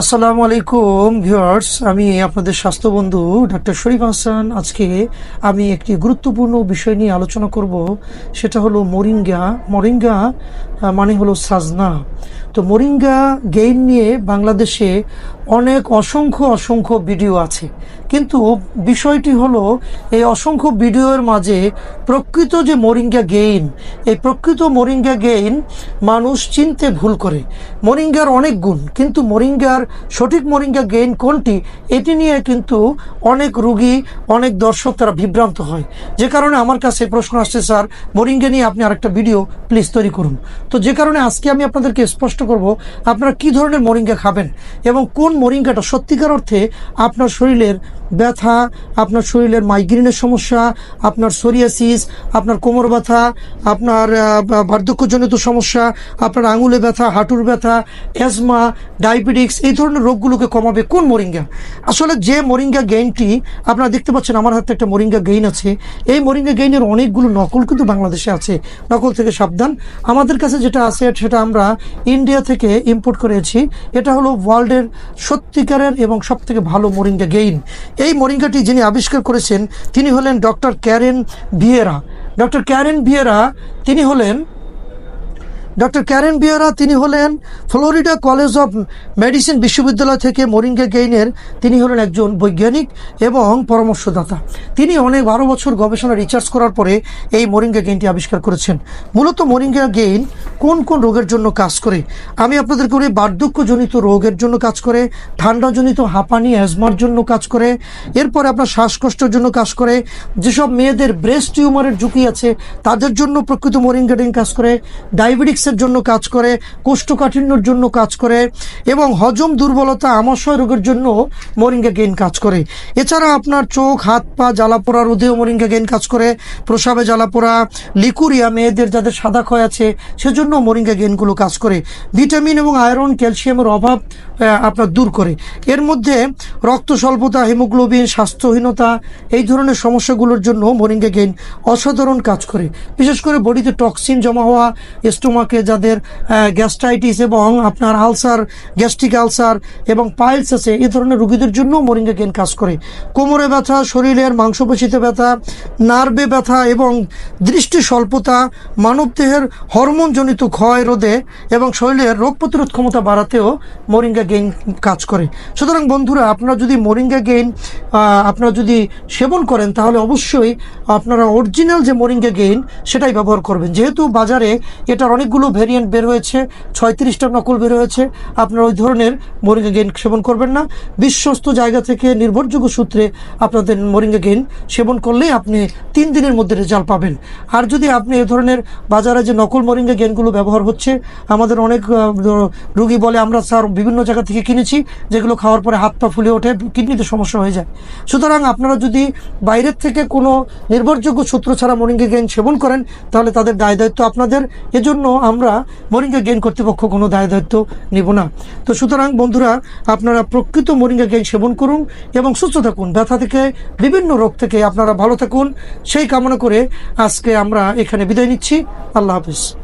আসসালামু আলাইকুম, ভিউয়ার্স। আমি আপনাদের স্বাস্থ্য বন্ধু ডাক্তার শরীফ হাসান আজকে আমি একটি গুরুত্বপূর্ণ বিষয় নিয়ে আলোচনা করব। সেটা হলো মরিঙ্গা। মরিঙ্গা মানে হলো সাজনা। তো মরিঙ্গা গেইন নিয়ে বাংলাদেশে অনেক অসংখ্য অসংখ্য ভিডিও আছে। কিন্তু বিষয়টি হলো, এই অসংখ্য ভিডিওর মাঝে প্রকৃত যে মোরিঙ্গা গেইন, এই প্রকৃত মোরিঙ্গা গেইন মানুষ চিনতে ভুল করে। মোরিঙ্গার অনেক গুণ, কিন্তু মোরিঙ্গার সঠিক মোরিঙ্গা গেইন কোনটি, এটি নিয়ে কিন্তু অনেক রুগী, অনেক দর্শক তারা বিভ্রান্ত হয়। যে কারণে আমার কাছে প্রশ্ন আসছে, স্যার, মোরিঙ্গা নিয়ে আপনি আরেকটা ভিডিও প্লিজ তৈরি করুন। তো যে কারণে আজকে আমি আপনাদেরকে স্পষ্ট করব, আপনারা কি ধরনের মোরিঙ্গা খাবেন এবং কোন মোরিঙ্গাটা সত্যিকার অর্থে আপনার শরীরের ব্যথা, আপনার শরীরের মাইগ্রেনের সমস্যা, আপনার সোরিয়াসিস আপনার কোমর ব্যথা, আপনার বার্ধক্যজনিত সমস্যা, আপনার আঙুলে ব্যথা, হাঁটুর ব্যথা অ্যাজমা ডায়াবেটিক্স এই ধরনের রোগগুলোকে কমাবে কোন মোরিঙ্গা? আসলে যে মোরিঙ্গা গেইনটি আপনারা দেখতে পাচ্ছেন আমার হাতে একটা মোরিঙ্গা গেইন আছে। এই মরিঙ্গা গেইনের অনেকগুলো নকল কিন্তু বাংলাদেশে আছে। নকল থেকে সাবধান। আমাদের কাছে যেটা আছে, সেটা আমরা ইন্ডিয়া থেকে ইম্পোর্ট করেছি। এটা হলো ওয়ার্ল্ডের সত্যিকারের এবং সব থেকে ভালো মোরিঙ্গা গেইন এই মরিঙ্গাটি যিনি আবিষ্কার করেছেন, তিনি হলেন doctor Karen Vieira doctor Karen Vieira তিনি হলেন ডক্টর ক্যারেন বিয়ারা, তিনি হলেন ফ্লোরিডা কলেজ অফ মেডিসিন বিশ্ববিদ্যালয় থেকে মোরিঙ্গা গেইনের, তিনি হলেন একজন বৈজ্ঞানিক এবং পরামর্শদাতা। তিনি অনেক বারো বছর গবেষণা রিচার্জ করার পরে এই মোরিঙ্গা গেইনটি আবিষ্কার করেছেন। মূলত মোরিঙ্গা গেইন কোন কোন রোগের জন্য কাজ করে? আমি আপনাদেরকে বলি, বার্ধক্যজনিত রোগের জন্য কাজ করে, ঠান্ডাজনিত, হাঁপানি অ্যাজমার জন্য কাজ করে, এরপরে আপনার শ্বাসকষ্টের জন্য কাজ করে, যেসব মেয়েদের ব্রেস্ট টিউমারের ঝুঁকি আছে, তাদের জন্য প্রকৃত মোরিঙ্গা গেইন কাজ করে ডায়াবেটিক্সের জন্য কাজ করে, কোষ্ঠকাঠিন্যর জন্য কাজ করে, এবং হজম দুর্বলতা, আমাশয় রোগের জন্য মোরিঙ্গা গেইন কাজ করে। এছাড়া আপনার চোখ, হাত, পা, জ্বালাপোড়া রোধেও মোরিঙ্গা গেইন কাজ করে। প্রসাবে জ্বালাপোড়া, লিকুরিয়া, মেয়েদের যাদের সাদা ক্ষয় আছে, সেজন্য মোরিঙ্গা গেইনগুলো কাজ করে। ভিটামিন এবং আয়রন, ক্যালসিয়ামের অভাব আপনার দূর করে। এর মধ্যে রক্ত স্বল্পতা, হিমোগ্লোবিন, স্বাস্থ্যহীনতা, এই ধরনের সমস্যাগুলোর জন্য মোরিঙ্গা গেইন অসাধারণ কাজ করে। বিশেষ করে বডিতে টক্সিন জমা হওয়া, স্টোমাকে যাদের গ্যাস্ট্রাইটিস এবং আপনার আলসার গ্যাস্ট্রিক আলসার এবং পাইলস আছে এই ধরনের রোগীদের জন্য মোরিঙ্গা গেইন কাজ করে। কোমরে ব্যথা, শরীরের মাংসপেশিতে ব্যথা, নার্ভে ব্যথা এবং দৃষ্টি স্বল্পতা মানবদেহের হরমোনজনিত ক্ষয় রোধে এবং শরীরের রোগ প্রতিরোধ ক্ষমতা বাড়াতেও মোরিঙ্গা গেইন কাজ করে। সুতরাং বন্ধুরা, আপনারা যদি মোরিঙ্গা গেইন আপনারা যদি সেবন করেন, তাহলে অবশ্যই আপনারা অরিজিনাল যে মোরিঙ্গা গেইন সেটাই ব্যবহার করবেন। যেহেতু বাজারে এটার অনেকগুলো ভেরিয়েন্ট বের হয়েছে, ছয়ত্রিশটা নকল বের হয়েছে, আপনারা ওই ধরনের মোরিঙ্গা গেইন সেবন করবেন না। বিশ্বস্ত জায়গা থেকে নির্ভরযোগ্য সূত্রে আপনাদের মোরিঙ্গা গেইন সেবন করলেই আপনি তিন দিনের মধ্যে রেজাল্ট পাবেন। আর যদি আপনি এ ধরনের বাজারে যে নকল মোরিঙ্গা গেইনগুলো ব্যবহার হচ্ছে, আমাদের অনেক রোগী বলে, আমরা স্যার বিভিন্ন জায়গা থেকে কিনেছি, যেগুলো খাওয়ার পরে হাত পা ফুলে ওঠে, কিডনিতে সমস্যা হয়ে যায়। সুতরাং আপনারা যদি বাইরের থেকে কোনো নির্ভরযোগ্য সূত্র ছাড়া মোরিঙ্গা গেইন সেবন করেন, তাহলে তাদের দায় দায়িত্ব আপনাদের। এজন্য আমরা মোরিঙ্গা গেইন কর্তৃপক্ষ কোনো দায় দায়িত্ব নেব না। তো সুতরাং বন্ধুরা, আপনারা প্রকৃত মোরিঙ্গা গেইন সেবন করুন এবং সুস্থ থাকুন। ব্যথা থেকে, বিভিন্ন রোগ থেকে আপনারা ভালো থাকুন। সেই কামনা করে আজকে আমরা এখানে বিদায় নিচ্ছি। আল্লাহ হাফিজ।